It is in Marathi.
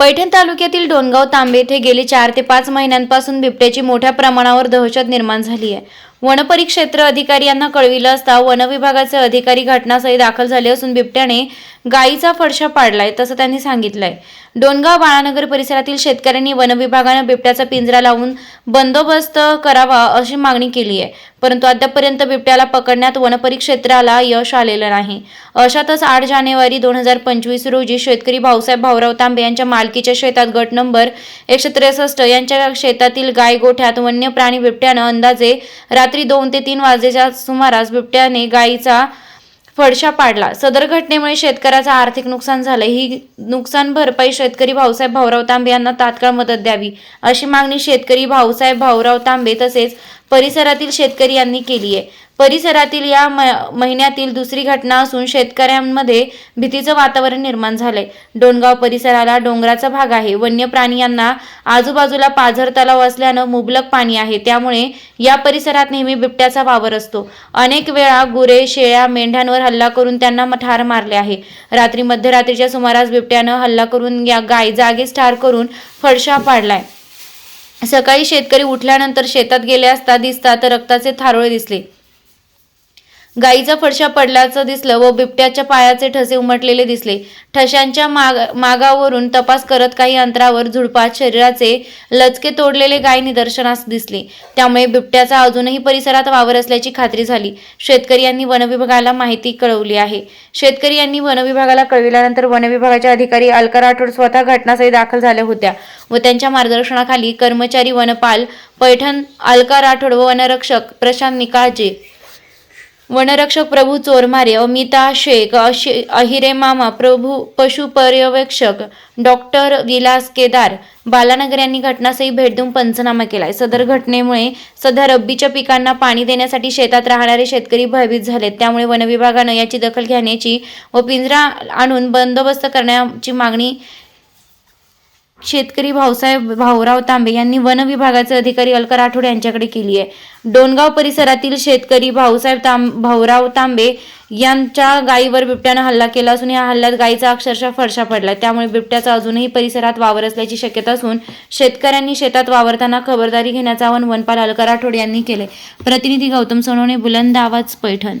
पैठण तालुक्यातील डोणगाव तांबे येथे गेले चार ते पाच महिन्यांपासून बिबट्याची मोठ्या प्रमाणावर दहशत निर्माण झाली आहे. वनपरिक्षेत्र अधिकारी यांना कळविलं असता वन विभागाचे अधिकारी घटनास्थळी दाखल झाले असून बिबट्याने गायीचा फडशा पाडलाय तसं त्यांनी सांगितलंय. डोनगाव बाळानगर परिसरातील शेतकऱ्यांनी वनविभागानं बिबट्याचा पिंजरा लावून बंदोबस्त करावा अशी मागणी केली आहे. परंतु अद्यापपर्यंत बिबट्याला पकडण्यात वनपरिक्षेत्राला यश आलेलं नाही. अशातच आठ जानेवारी दोन हजार पंचवीस रोजी शेतकरी भाऊसाहेब भाऊराव तांबे यांच्या मालकीच्या शेतात गट नंबर एकशे त्रेसष्ट यांच्या शेतातील गाय गोठ्यात वन्य प्राणी बिबट्यानं अंदाजे रात्री रात्री दोन ते तीन वाजेच्या सुमारास बिबट्याने गायीचा फडशा पाडला. सदर घटनेमुळे शेतकऱ्याचं आर्थिक नुकसान झालं. ही नुकसान भरपाई शेतकरी भाऊसाहेब भाऊराव तांबे यांना तात्काळ मदत द्यावी अशी मागणी शेतकरी भाऊसाहेब भाऊराव तांबे तसेच परिसरातील शेतकरी यांनी केली आहे. परिसरातील या म- महिन्यातील दुसरी घटना असून शेतकऱ्यांमध्ये भीतीचं वातावरण निर्माण झालंय. डोणगाव परिसराला डोंगराचा भाग आहे. वन्य प्राणी यांना आजूबाजूला पाझर तलाव असल्यानं मुबलक पाणी आहे. त्यामुळे या परिसरात नेहमी बिबट्याचा वावर असतो. अनेक वेळा गुरे शेळ्या मेंढ्यांवर हल्ला करून त्यांना ठार मारले आहे. रात्री मध्यरात्रीच्या सुमारास बिबट्यानं हल्ला करून या गाय जागीच ठार करून फडशा पाडलाय. सकाळी शेतकरी उठल्यानंतर शेतात गेले असता दिसता तर रक्ताचे थारोळे दिसले. गाईचा फडशा पडल्याचं दिसलं व बिबट्याच्या पायाचे ठसे उमटलेले दिसले. ठशांच्या माग मागावरून तपास करत काही अंतरावर झुडपात शरीराचे लचके तोडलेले गाय निदर्शनास दिसले. त्यामुळे बिबट्याचा अजूनही परिसरात वावर असल्याची खात्री झाली. शेतकरी यांनी वनविभागाला माहिती कळवली आहे. शेतकरी यांनी वनविभागाला कळविल्यानंतर वनविभागाचे अधिकारी अलका राठोड स्वतः घटनास्थळी दाखल झाल्या होत्या व त्यांच्या मार्गदर्शनाखाली कर्मचारी वनपाल पैठण अलका राठोड व वनरक्षक प्रशांत निकाळजे वनरक्षक प्रभू चोरमारे अमिता शेख अशे अहिरे मामा प्रभू पशु पर्यवेक्षक डॉक्टर विलास केदार बालानगर यांनी घटनास्थळी भेट देऊन पंचनामा केलाय. सदर घटनेमुळे सध्या रब्बीच्या पिकांना पाणी देण्यासाठी शेतात राहणारे शेतकरी भयभीत झालेत. त्यामुळे वनविभागानं याची दखल घेण्याची व पिंजरा आणून बंदोबस्त करण्याची मागणी शेतकरी भाऊसाहेब भाऊराव तांबे यांनी वन विभागाचे अधिकारी अलका राठोड यांच्याकडे केली आहे. डोणगाव परिसरातील शेतकरी भाऊसाहेब तांब भाऊराव तांबे यांच्या गायीवर बिबट्यानं हल्ला केला असून या हल्ल्यात गायीचा अक्षरशः फडशा पडला. त्यामुळे बिबट्याचा अजूनही परिसरात वावर असल्याची शक्यता असून शेतकऱ्यांनी शेतात वावरताना खबरदारी घेण्याचं आवाहन वनपाल अलका राठोड यांनी केले प्रतिनिधी गौतम सोनवणे बुलंद आवाज पैठण.